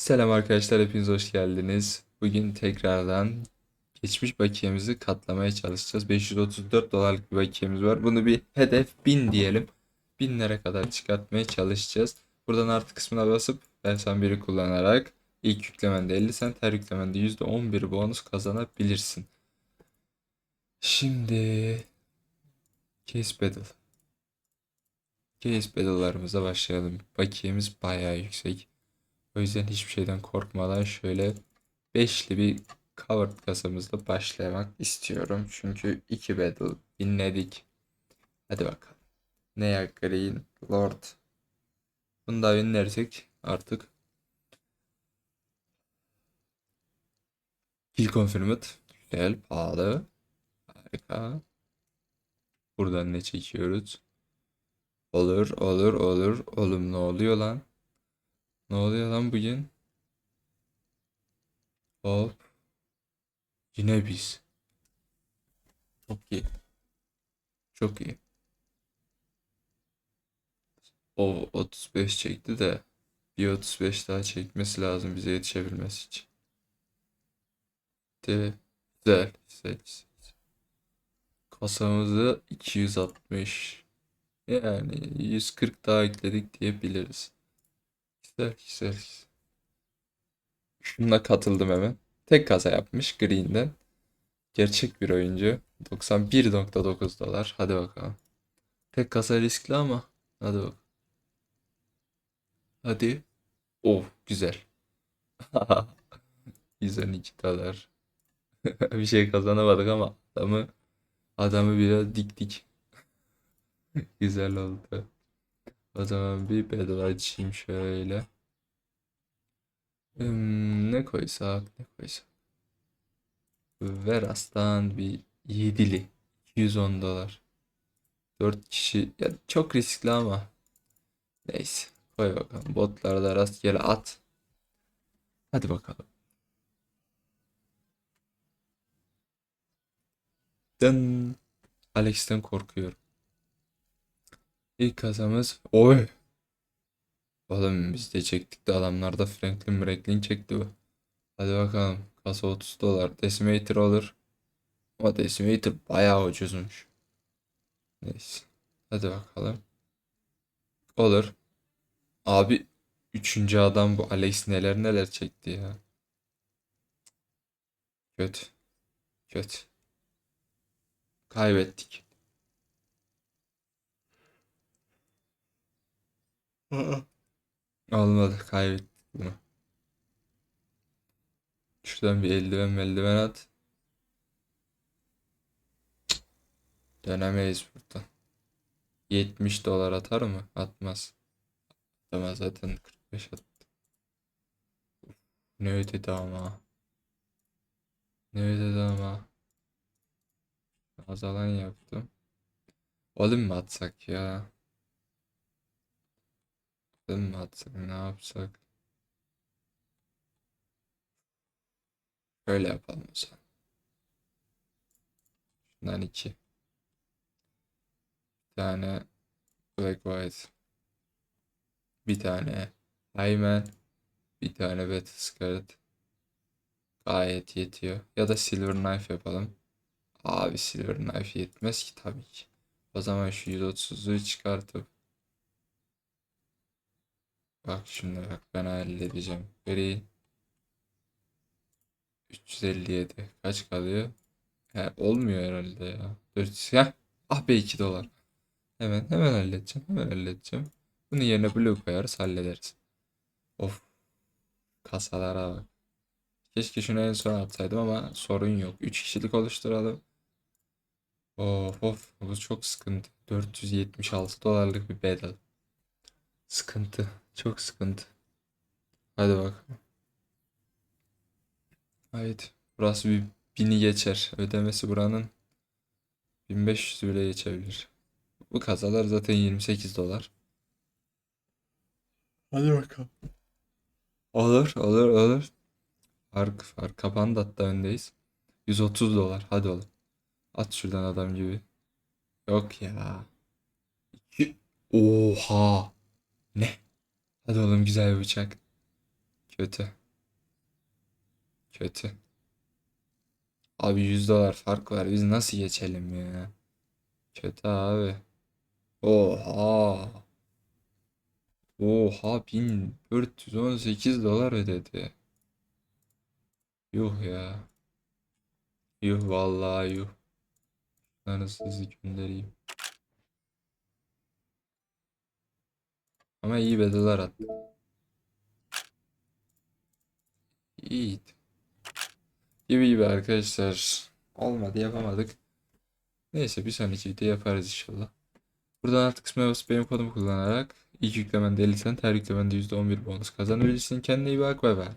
Selam arkadaşlar, hepiniz hoş geldiniz. Bugün tekrardan geçmiş bakiyemizi katlamaya çalışacağız. 534 dolarlık bir bakiyemiz var. Bunu bir hedef 1000 diyelim. 1000'lere kadar çıkartmaya çalışacağız. Buradan artı kısmına basıp ben sen biri kullanarak ilk yüklemende 50 cent, her yüklemende %11 bonus kazanabilirsin. Şimdi Case Battle. Case Battle'larımıza başlayalım. Bakiyemiz bayağı yüksek. O yüzden hiçbir şeyden korkmadan şöyle beşli bir covered kasamızla başlamak istiyorum. Çünkü iki battle dinledik. Hadi bakalım. Nea Green Lord. Bunu da winlersek artık Kill Confirmed. Güzel, pahalı. Harika. Buradan ne çekiyoruz? Olur, olur, olur. Oğlum ne oluyor lan? Ne oluyor lan bugün? Hop. Yine biz. Çok iyi. Çok iyi. O 35 çekti de bir 35 daha çekmesi lazım bize yetişebilmesi için. De güzel, güzel. Kasamızı 260 yani 140 daha ekledik diyebiliriz. Güzel, güzel. Şununla katıldım hemen. Tek kasa yapmış Green'den. Gerçek bir oyuncu. 91.9 dolar. Hadi bakalım. Tek kasa riskli ama. Hadi bak. Hadi. Oh güzel. 112 dolar. Bir şey kazanamadık ama adamı adamı biraz diktik. Güzel oldu. O zaman bir bedel açayım şöyle. Hmm, ne koysak ne koysak. Veras'tan bir yedili. 210 dolar. 4 kişi. Ya çok riskli ama. Neyse. Koy bakalım. Botlarda rastgele at. Hadi bakalım. Dın. Alex'ten korkuyorum. İlk kasamız. Oy. Oğlum biz de çektik de adamlar da Franklin Franklin çekti bu. Hadi bakalım. Kasa 30 dolar. Decimator olur. Ama Decimator bayağı ucuzmuş. Neyse. Hadi bakalım. Olur. Abi üçüncü adam bu. Alex neler neler çekti ya. Kötü. Kötü. Kaybettik. Olmadı. Kaybettik bunu. Şuradan bir eldiven eldiven at. Dönemeyiz buradan. 70 dolar atar mı? Atmaz. Atamaz zaten 45 attı. Ne ödedi ama. Ne ödedi ama. Azalan yaptım. Oğlum mu atsak ya? Oğlum mu atsak ne yapsak? Öyle yapalım o zaman. Şundan iki. Bir tane Black White. Bir tane Hyman. Bir tane Battle Scarlet. Gayet yetiyor. Ya da Silver Knife yapalım. Abi Silver Knife yetmez ki tabii ki. O zaman şu 130'u çıkartıp Bak şimdi bak ben halledeceğim. Gri 357. Kaç kalıyor? He, olmuyor herhalde ya. 400. Heh. Ah be 2 dolar. Hemen hemen halledeceğim. Hemen halledeceğim. Bunun yerine blue koyarız hallederiz. Of. Kasalara bak. Keşke şunu en son atsaydım ama sorun yok. 3 kişilik oluşturalım. Of of. Bu çok sıkıntı. 476 dolarlık bir bedel. Sıkıntı. Çok sıkıntı. Hadi bak. Haydi. Burası bir bini geçer. Ödemesi buranın 1500 bile geçebilir. Bu kazalar zaten 28 dolar. Hadi bakalım. Olur, olur, olur. Fark, fark kapandı hatta öndeyiz. 130 dolar. Hadi oğlum. At şuradan adam gibi. Yok ya. Oha. Ne? Hadi oğlum güzel bir bıçak. Kötü. Kötü. Abi 100 dolar fark var. Biz nasıl geçelim ya? Kötü abi. Oha. Oha 1418 dolar ödedi. Yuh ya. Yuh vallahi yuh. Şunları sizi göndereyim. Ama iyi bedeler attı. İyi. Gibi gibi arkadaşlar. Olmadı yapamadık. Neyse bir sonraki video yaparız inşallah. Buradan artık kısmına basıp benim kodumu kullanarak ilk yüklemende 50 cent her yüklemende %11 bonus kazanabilirsin. Kendine iyi bak bay bay.